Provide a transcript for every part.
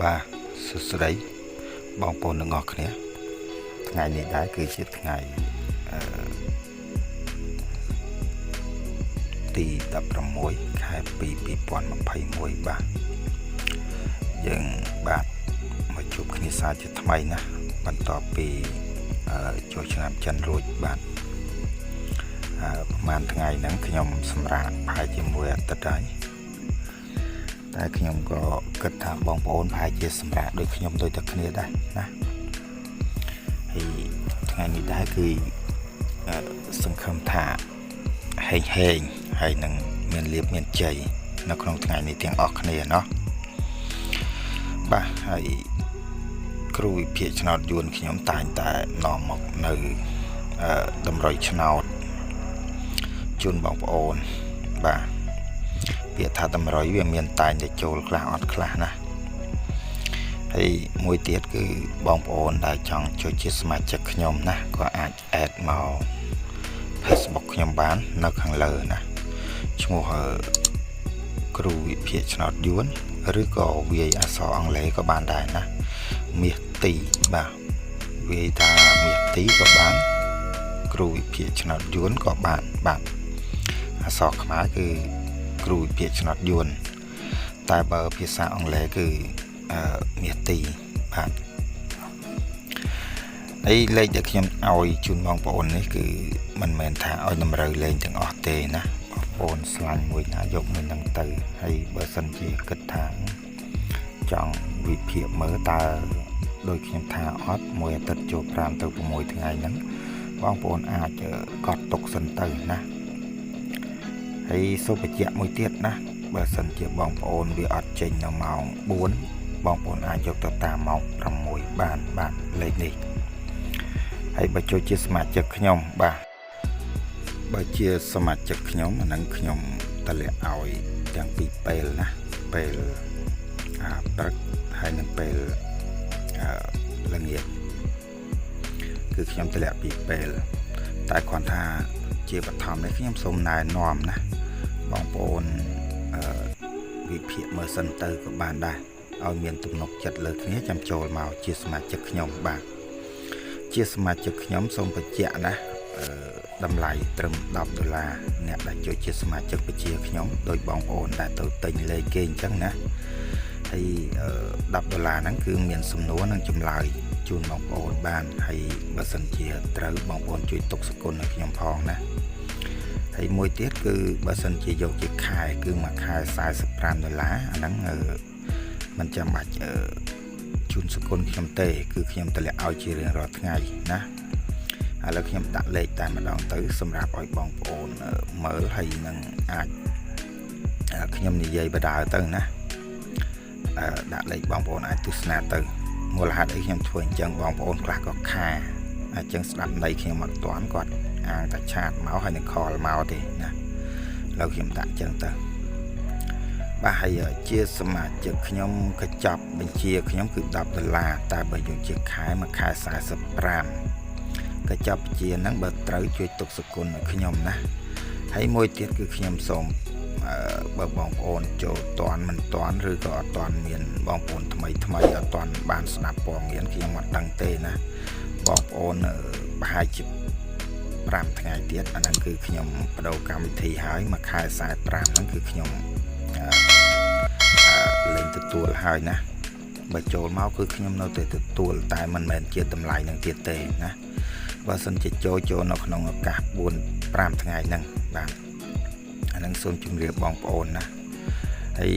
បាទសួស្តីបងប្អូនទាំងអស់គ្នាថ្ងៃនេះដែរគឺជាថ្ងៃអឺទី16ខែ2 2021បាទយើងបាទមកជួបគ្នាសារជាថ្មីណាបន្ទាប់ពីអឺចូលឆ្នាំចិនរួចបាទអឺប្រហែលថ្ងៃហ្នឹងខ្ញុំសម្រាប់ប្រហែលជាមួយអាទិត្យហើយ តែខ្ញុំក៏គិតថាបងប្អូនប្រហែលជាសម្រាប់ដូចខ្ញុំដូចតែគ្នាដែរណាហើយថ្ងៃនេះដែរគឺអឺសង្ឃឹមថាហេងហេងហើយនឹងមានលៀបមានជ័យនៅក្នុងថ្ងៃនេះទាំងអស់គ្នាเนาะបាទហើយគ្រូវិភាគឆ្នោតយួនខ្ញុំតែងតែនាំមកនៅអឺតម្រុយឆ្នោតជូនបងប្អូនបាទ ពាក្យថាតម្រុយវាមានតែងតែចូលខ្លះអត់ខ្លះណាហើយមួយទៀតគឺបងប្អូនដែលចង់ចូលជាសមាជិកខ្ញុំណាក៏អាច add មក Facebook ខ្ញុំបាននៅខាងលើណាឈ្មោះអឺគ្រូវិភាគឆ្នោតយួនឬក៏វាយអក្សរអង់គ្លេសក៏បានដែរណាមាសទីបាទវាយថាមាសទីក៏បានគ្រូវិភាគឆ្នោតយួនក៏បានបាទអក្សរខ្មែរគឺ គ្រូវិភាគឆ្នោតយួនតែបើភាសាអង់គ្លេសគឺអឺមាសទីបាទហើយលេខដែលខ្ញុំឲ្យជូនបងប្អូននេះគឺមិនមែនថាឲ្យតម្រូវលេងទាំងអស់ទេណាបងប្អូនស្លាញ់មួយណាយកមួយនឹងទៅហើយបើសិនជាគិតថាចង់វិភាគមើលតើដោយខ្ញុំថាអត់មួយអាទិត្យចូល5ទៅ6ថ្ងៃហ្នឹងបងប្អូនអាចកត់ទុកសិនទៅណា ហើយសូមបញ្ជាក់មួយទៀតណាបើសិនជាបងប្អូនវាអត់ចេញនៅម៉ោង4បងប្អូនអាចយកទៅតាមម៉ោង6បានបាទលេខនេះហើយបើចូលជាសមាជិកខ្ញុំបាទបើជាសមាជិកខ្ញុំអាហ្នឹងខ្ញុំតម្លាក់ឲ្យទាំងពីរពេលណាពេលអាព្រឹកហើយនិងពេលអឺល្ងាចគឺខ្ញុំតម្លាក់ពីរពេលតែគ្រាន់ថាជាបឋមនេះខ្ញុំសូមណែនាំណា បងប្អូនអឺវិភាគមើលសិនទៅក៏បានដែរឲ្យមានទំនុកចិត្តលើគ្នាចាំចូលមកជាសមាជិកខ្ញុំបាទជាសមាជិកខ្ញុំសូមបញ្ជាក់ណាអឺតម្លៃត្រឹម10ដុល្លារអ្នកដែលចូលជាសមាជិកបជាខ្ញុំដោយបងប្អូនដែលទៅទិញលេខគេអញ្ចឹងណាហើយអឺ10ដុល្លារហ្នឹងគឺមានសំណួរនិងចម្លើយជូនបងប្អូនបានហើយបើសិនជាត្រូវបងប្អូនជួយទុកសគុណឲ្យខ្ញុំផងណា ហើយមួយទៀតគឺបើសិនជាយកជាខែគឺមួយខែ45ដុល្លារអាហ្នឹងអឺมันចាំបាច់អឺជូនសគុណខ្ញុំទេ គឺខ្ញុំតម្លាក់ឲ្យជារៀងរាល់ថ្ងៃណាឥឡូវខ្ញុំដាក់លេខតែម្ដងទៅ សម្រាប់ឲ្យបងប្អូនអឺមើលហើយនឹងអាចអឺខ្ញុំនិយាយបដាទៅណាអឺដាក់លេខបងប្អូនអាចទស្សនាទៅមូលហេតុអីខ្ញុំធ្វើអញ្ចឹងបងប្អូនខ្លះក៏ខាអញ្ចឹងស្ដាប់ន័យខ្ញុំអត់ទាន់គាត់ អាងតែឆាតមកហើយនឹងខលមកទេណាឥឡូវខ្ញុំដាក់អញ្ចឹងទៅបាទហើយជាសមាជិកខ្ញុំកញ្ចប់បញ្ជាខ្ញុំគឺ10ដុល្លារតែបើយកជាខែមួយខែ45កញ្ចប់បញ្ជាហ្នឹងបើត្រូវជួយទុកសគុណឲ្យខ្ញុំណាហើយមួយទៀតគឺខ្ញុំសូមអឺបើបងប្អូនចូលតន់មិនតន់ឬក៏អត់តន់មានបងប្អូនថ្មីថ្មីអត់តន់បានស្ដាប់ព័ត៌មានខ្ញុំអត់ដឹងទេណាបងប្អូនអឺប្រហែលជា 5ថ្ងៃទៀតអាហ្នឹងគឺខ្ញុំបដូរកម្មវិធីហើយមួយខែ45ហ្នឹងគឺខ្ញុំអឺអឺលេងទទួលហើយណាបើចូលមកគឺខ្ញុំនៅតែទទួលតែមិនមែនជាតម្លៃនឹងទៀតទេណាបើសិនជាចូលចូលនៅក្នុងឱកាស4 5ថ្ងៃហ្នឹងបាទអាហ្នឹងសូមជម្រាបបងប្អូនណាហើយ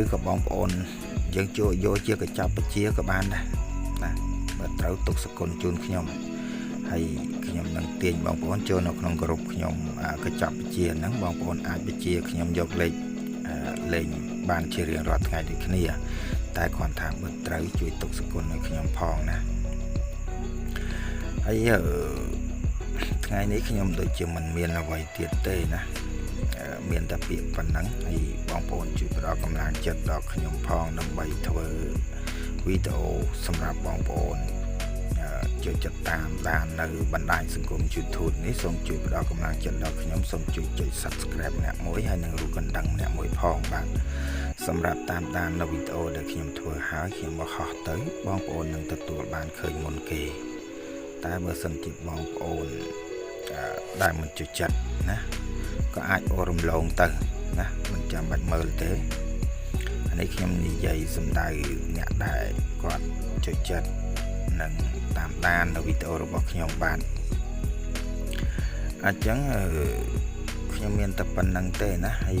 ឬក៏បងប្អូនយើងចូលយកជាកញ្ចប់បជាក៏បានដែរណាបើត្រូវទុកសគុណជូនខ្ញុំ ហើយខ្ញុំនឹងទាញបងប្អូនចូលនៅក្នុងក្រុមខ្ញុំកញ្ចប់បជាហ្នឹងបងប្អូនអាចបជាខ្ញុំយកលេខលេងបានជារៀងរាល់ថ្ងៃដូចគ្នា តែគ្រាន់ថាបើត្រូវជួយទុកសគុណឲ្យខ្ញុំផងណាហើយអឺថ្ងៃនេះខ្ញុំដូចជាមិនមានអ្វីទៀតទេណាអឺមានតែពាក្យប៉ុណ្ណឹងហើយបងប្អូនជួយផ្ដល់កម្លាំងចិត្តដល់ខ្ញុំផងដើម្បីធ្វើវីដេអូសម្រាប់បងប្អូន អឺជួយចិត្តតាមដាននៅបណ្ដាញសង្គម YouTube នេះសូមជួយផ្ដល់កម្លាំងចិត្តដល់ខ្ញុំសូមជួយចុច Subscribe ម្នាក់មួយហើយនិងរូបកណ្ដឹងម្នាក់មួយផងបាទសសម្រាប់តាមដាននៅវីដេអូដែលខ្ញុំធ្វើហើយខ្ញុំមកហោះទៅបងប្អូននឹងទទួលបានឃើញមុនគេ តែបើសិនជាបងប្អូនអឺដែលមិនជឿចិត្តណាក៏អាចអូរំលងទៅណាមិនចាំបាច់មើលទេអានេះខ្ញុំនិយាយសំដៅអ្នកដែលគាត់ជឿចិត្ត និងតាមដាននៅវីដេអូរបស់ខ្ញុំបានអញ្ចឹងអឺខ្ញុំមានតែប៉ុណ្្នឹងទេណាហើយ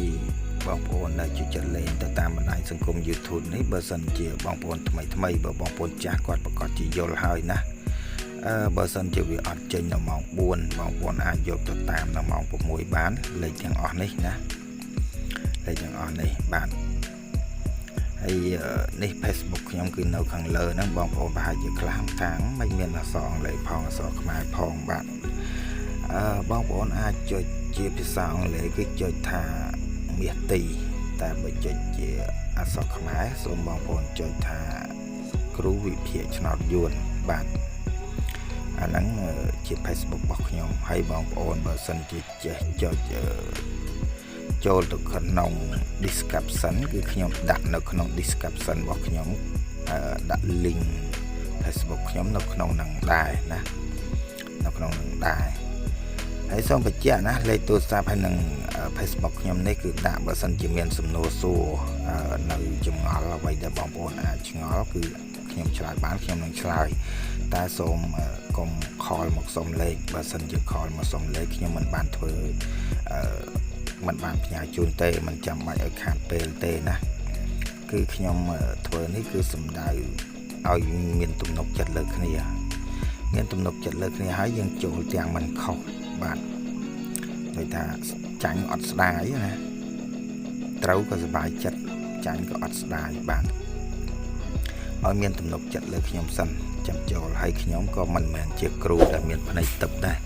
បងប្អូនដែលជួយចិត្តលេងទៅតាមបណ្ដាញសង្គម YouTube នេះបើសិនជាបងប្អូនថ្មីថ្មីបើបងប្អូនចាស់គាត់ប្រកាសជាយល់ហើយណាអឺបើសិនជាវាអត់ចេញនៅម៉ោង4បងប្អូនអាចយកទៅតាមនៅម៉ោង6បានលេខទាំងអស់នេះណាលេខទាំងអស់នេះបាទ ហើយនេះ Facebook ខ្ញុំគឺនៅខាងលើហ្នឹងបងប្អូនប្រហែលជាខ្លះខាងមិនមានអក្សរអង់គ្លេសផងអក្សរខ្មែរផងបាទអឺបងប្អូនអាចចុចជាភាសាអង់គ្លេសគឺចុចថាមាសទីតែបើចុចជាអក្សរខ្មែរសូមបងប្អូនចុចថាគ្រូវិភាគឆ្នោតយួនបាទអាហ្នឹងជា Facebook របស់ខ្ញុំហើយបងប្អូនបើសិនជាចេះចុច ចូលទៅក្នុង description គឺខ្ញុំដាក់នៅក្នុង description របស់ខ្ញុំដាក់ link Facebook ខ្ញុំនៅក្នុងនឹងដែរណានៅក្នុងនឹងដែរហើយសូមបញ្ជាក់ណាលេខទូរស័ព្ទហើយនឹង Facebook ខ្ញុំនេះគឺដាក់បើសិនជាមានសំណួរសួរនៅចម្ងល់អ្វីដែលបងប្អូនអាចឆ្ងល់គឺខ្ញុំឆ្លើយបានខ្ញុំនឹងឆ្លើយតែសូមកុំខលមកសុំលេខបើសិនជាខលមកសុំលេខខ្ញុំមិនបានធ្វើអឺ មិនបានផ្ញើជូនទេមិនចាំបាច់ឲ្យខាតពេលទេណាគឺខ្ញុំធ្វើនេះគឺសំដៅឲ្យមានទំនុកចិត្តលើគ្នា មានទំនុកចិត្តលើគ្នាហើយយើងចូលទាំងមិនខុសបាទដូចថាចាញ់អត់ស្ដាយណាត្រូវក៏សុបាយចិត្តចាញ់ក៏អត់ស្ដាយបាទឲ្យមានទំនុកចិត្តលើខ្ញុំសិនចាំចូលហើយខ្ញុំក៏មិនមែនជាគ្រូដែលមានភ្នែកទឹកដែរ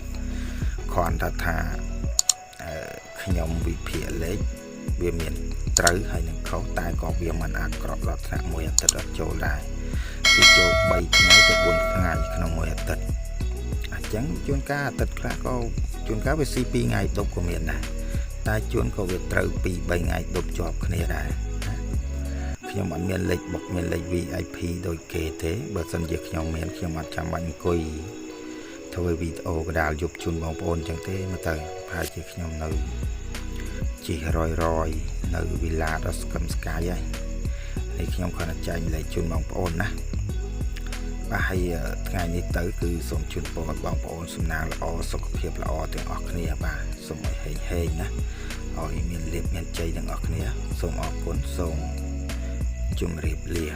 គ្រាន់តែថា ខ្ញុំវិភាគលេខវាមានត្រូវហើយនឹងខុសតែក៏វាមិនអាចក្របដល់ថ្នាក់មួយអាទិត្យអត់ចូលដែរគឺចូល3ថ្ងៃទៅ4ថ្ងៃក្នុងមួយអាទិត្យអញ្ចឹងជួនកាលអាទិត្យខ្លះក៏ជួនកាលវាស៊ី2ថ្ងៃដប់ក៏មានដែរតែជួនក៏វាត្រូវ2 3ថ្ងៃដប់ជាប់គ្នាដែរខ្ញុំអត់មានលេខបុកមានលេខ VIP ដូចគេទេបើសិនជាខ្ញុំមានខ្ញុំអត់ចាំបាច់អង្គុយ ធ្វើវីដេអូកដាលយប់ជូនបងប្អូនចឹងទេមើលទៅប្រហែលជាខ្ញុំនៅជិះរយរយនៅវិឡាដ៏ស្កឹមស្កាយហើយនេះខ្ញុំគ្រាន់តែចែកម្លែកជូនបងប្អូនណាបាទហើយថ្ងៃនេះទៅគឺសូមជូនពរបងប្អូនសំណាងល្អសុខភាពល្អទាំងអស់គ្នាបាទសូមឲ្យហេងហេងណាឲ្យមានលៀបមានជ័យទាំងអស់គ្នាសូមអរគុណសូមជម្រាបលា